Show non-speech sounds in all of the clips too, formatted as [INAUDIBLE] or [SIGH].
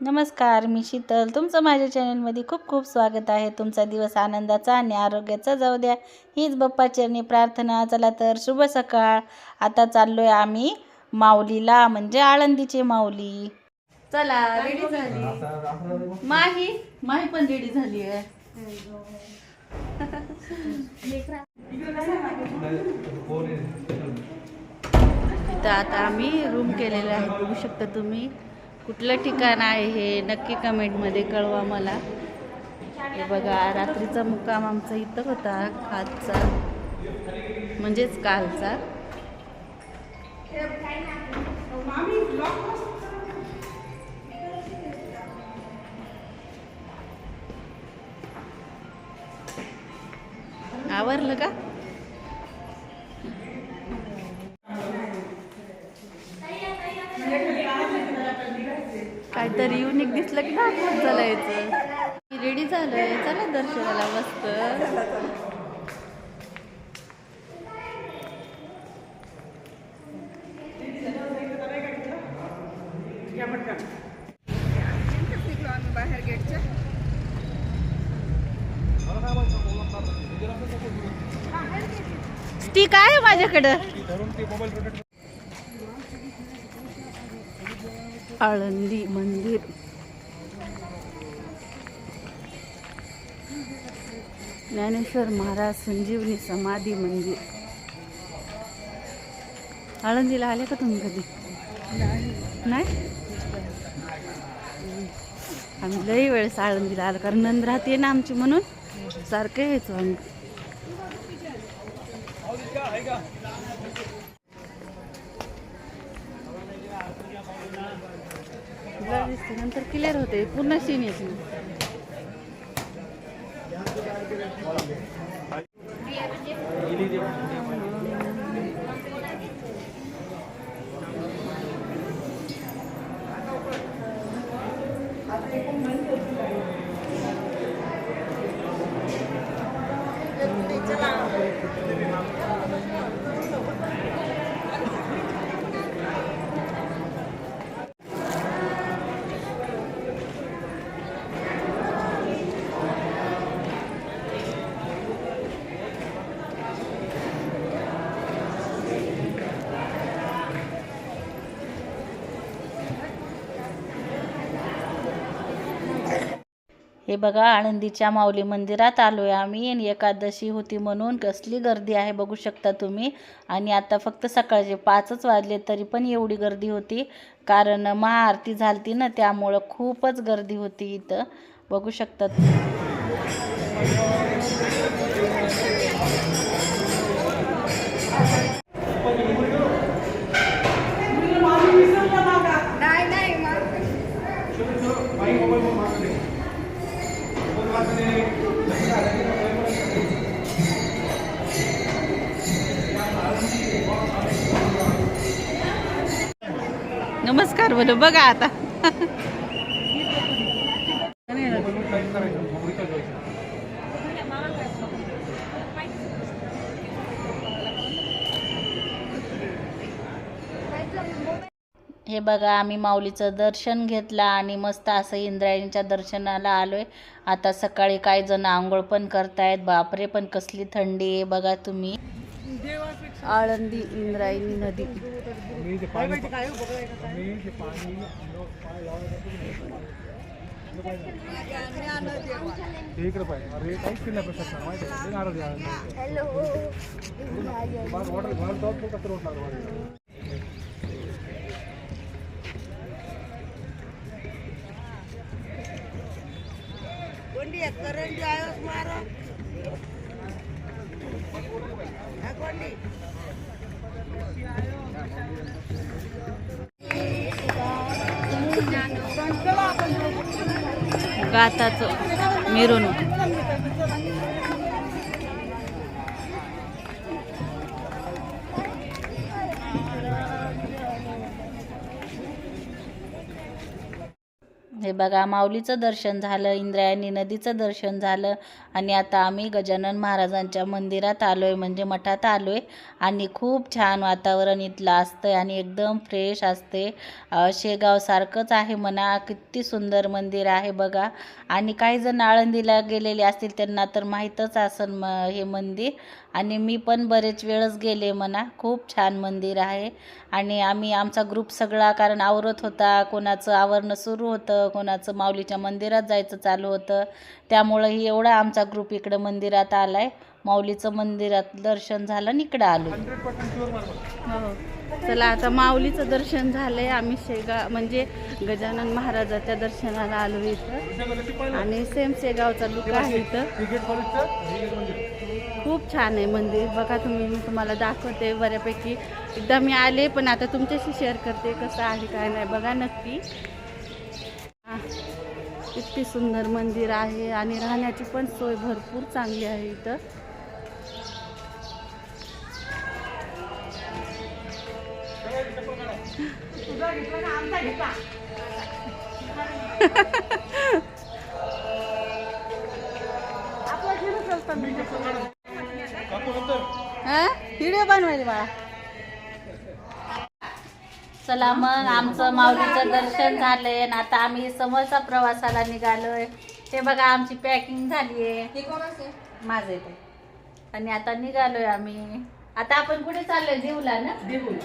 नमस्कार मी शीतल. तुमचं माझ्या चॅनलमध्ये खूप खूप स्वागत आहे. तुमचा दिवस आनंदाचा आणि आरोग्याचा जाऊ द्या. हीच बाप्पाचरणी प्रार्थना. चला तर शुभ सकाळ. आता चाललो आहे आम्ही माऊलीला म्हणजे आळंदीची माऊली. चला रेडी झाली. माही माही पण रेडी झाली आहे. आता आम्ही रूम केलेला आहे. बघू शकता तुम्ही. कुठलं ठिकाण आहे हे नक्की कमेंटमध्ये कळवा मला. हे बघा रात्रीचा मुक्काम आमचा इथं होता आजचा म्हणजेच कालचा. आवरलं का? युनिक की दाखवत चालायचं? रेडी झालंय. चला दर्शनाला मस्त. स्टिक आहे माझ्याकडं. आळंदी मंदिर. ज्ञानेश्वर महाराज संजीवनी समाधी मंदिर. आळंदीला आले का तुम्ही कधी? नाही? आम्ही लई वेळेस आळंदीला आलो कारण नंद राहते ना आमची म्हणून सारखं यायचो आम्ही दिसते नंतर क्लिअर होते पूर्ण सीन येते नाही हे बघा आळंदीच्या माऊली मंदिरात आलो आहे आम्ही. आणि एकादशी होती म्हणून कसली गर्दी आहे बघू शकता तुम्ही. आणि आता फक्त सकाळचे पाचच वाजले तरी पण एवढी गर्दी होती. कारण महाआरती झालती ना त्यामुळं खूपच गर्दी होती इथं. बघू शकता नमस्कार बोलो बघा आता. हे बघा आम्ही माऊलीचं दर्शन घेतलं आणि मस्त असं इंद्रायणीच्या दर्शनाला आलोय. आता सकाळी काही जण आंघोळ पण करतायत. बापरे पण कसली थंडी आहे बघा तुम्ही. आळंदी इंद्रायणी नदी. इकडे पाहिजे अरे गाताचं मिरवणूक. हे बघा माऊलीचं दर्शन झालं इंद्रायणी नदीचं दर्शन झालं आणि आता आम्ही गजानन महाराजांच्या मंदिरात आलो आहे म्हणजे मठात आलो आहे आणि खूप छान वातावरण इथलं असतं आणि एकदम फ्रेश असते शेगावसारखंच आहे म्हणा किती सुंदर मंदिर आहे बघा. आणि काही जण आळंदीला गेलेले असतील त्यांना तर माहीतच असेल म हे मंदिर. आणि मी पण बरेच वेळच गेले म्हणा. खूप छान मंदिर आहे. आणि आम्ही आमचा ग्रुप सगळा कारण आवरत होता. कोणाचं आवरणं सुरू होतं कोणाचं माऊलीच्या मंदिरात जायचं चालू होतं. त्यामुळं ही एवढा आमचा ग्रुप इकडं मंदिरात आला आहे माऊलीचं मंदिरात दर्शन झालं आणि इकडं आलो. हो. चला आता माऊलीचं दर्शन झालंय. आम्ही शेगा म्हणजे गजानन महाराजाच्या दर्शनाला आलो इथं. आणि सेम शेगावचा लुक आहे इथं. खूप छान आहे मंदिर. बघा तुम्ही मी तुम्हाला दाखवते बऱ्यापैकी. एकदा मी आले पण आता तुमच्याशी शेअर करते कसं आहे काय नाही. बघा नक्की. इतकी सुंदर मंदिर आहे आणि राहण्याची पण सोय भरपूर चांगली आहे इथं. काकू व्हिडिओ बनवायला बाळा. चला मग आमचं माऊलीचं दर्शन झालंय आणि आता आम्ही समोरचा प्रवासाला निघालोय. ते बघा आमची पॅकिंग झाली आहे माझं आहे ते. आणि आता निघालोय आम्ही. आता आपण कुठे चाललोय? देऊला ना?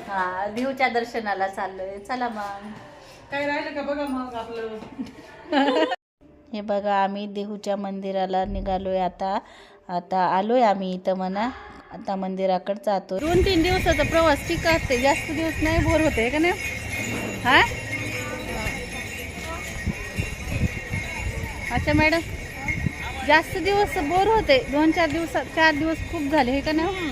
हा देऊच्या दर्शनाला चाललोय. चला मग. काय राहिलं का बघा मग आपलं? [LAUGHS] हे बघा आम्ही देहूच्या मंदिराला निघालोय आता. आता आलोय आम्ही इथं म्हणा. आता मंदिराकडे जातो दोन तीन दिवसाचा प्रवास ठीक असते. जास्त दिवस नाही बोर होते का नाही? हा? अच्छा मॅडम. जास्त दिवस बोर होते. दोन चार दिवसात चार दिवस खूप झाले हे का नाही?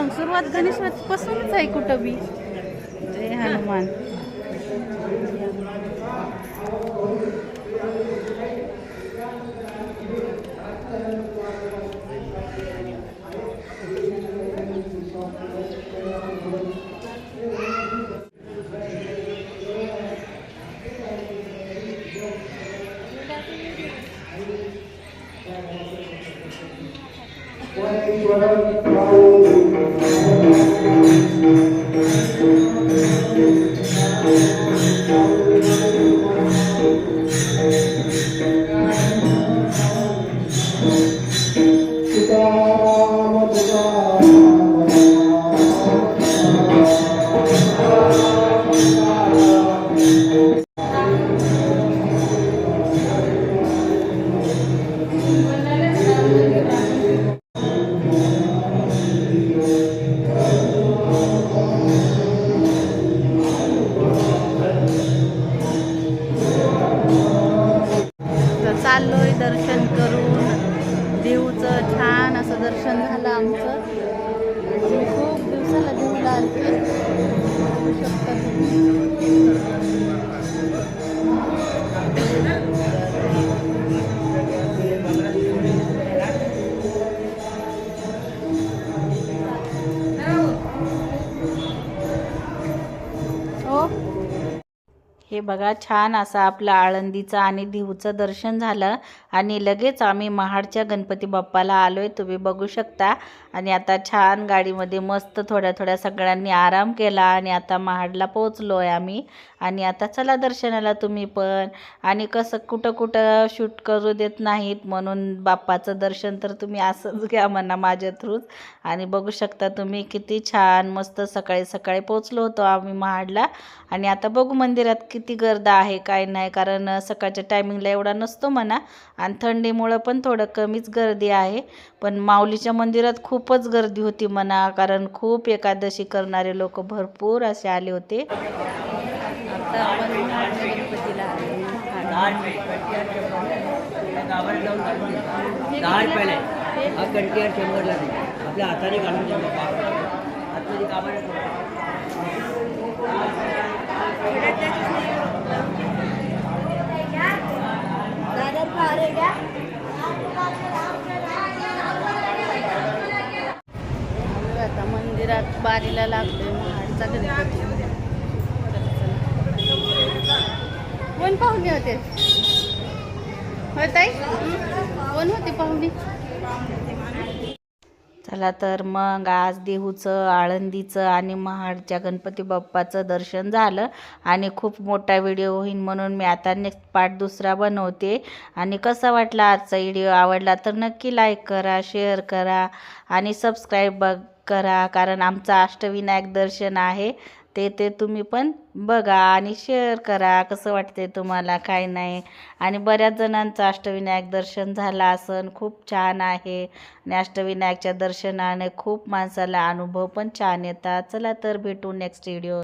मग सुरुवात गणेश पासूनच आहे कुठं बी जय हनुमान Thank you. तर दर्शन करून देऊचं छान असं दर्शन झालं. हे बघा छान असं आपला आळंदीचं आणि देहूचं दर्शन झालं आणि लगेच आम्ही महाडच्या गणपती बाप्पाला आलोय. तुम्ही बघू शकता. आणि आता छान गाडीमध्ये मस्त थोड्या थोड्या सगळ्यांनी आराम केला आणि आता महाडला पोचलो आहे आम्ही. आणि आता चला दर्शनाला तुम्ही पण. आणि कसं कुठं कुठं शूट करू देत नाहीत म्हणून बाप्पाचं दर्शन तर तुम्ही असंच घ्या म्हणा माझ्या थ्रूच. आणि बघू शकता तुम्ही किती छान मस्त सकाळी सकाळी पोचलो होतो आम्ही महाडला. आणि आता बघू मंदिरात किती गर्दा आहे काय नाही कारण सकाळच्या टायमिंगला एवढा नसतो म्हणा. आणि थंडीमुळं पण थोडं कमीच गर्दी आहे. पण माऊलीच्या मंदिरात खूप खूपच गर्दी होती म्हणा कारण खूप एकादशी करणारे लोक भरपूर असे आले होते. आता आपण गणपतीला आपल्या हाताने काढून म्हणजे मंदिरात बारीला लागतोय महाडचा गणपती. कोण पाहुणे होते? होताय कोण होते पाहुणे? चला तर मग आज देहूचं आळंदीचं आणि महाडच्या गणपती बाप्पाचं दर्शन झालं. आणि खूप मोठा व्हिडिओ होईल म्हणून मी आता नेक्स्ट पार्ट दुसरा बनवते. आणि कसा वाटला आजचा व्हिडिओ? आवडला तर नक्की लाईक करा शेअर करा आणि सबस्क्राईब बघ. करा कारण आमचं अष्टविनायक दर्शन आहे. ते ते तुम्ही पण बघा आणि शेअर करा कसं वाटते तुम्हाला काय नाही. आणि बऱ्याच जणांचं अष्टविनायक दर्शन झालं असन खूप छान आहे. आणि अष्टविनायकच्या दर्शनाने खूप माणसाला अनुभव पण छान येतात. चला तर भेटू नेक्स्ट व्हिडिओ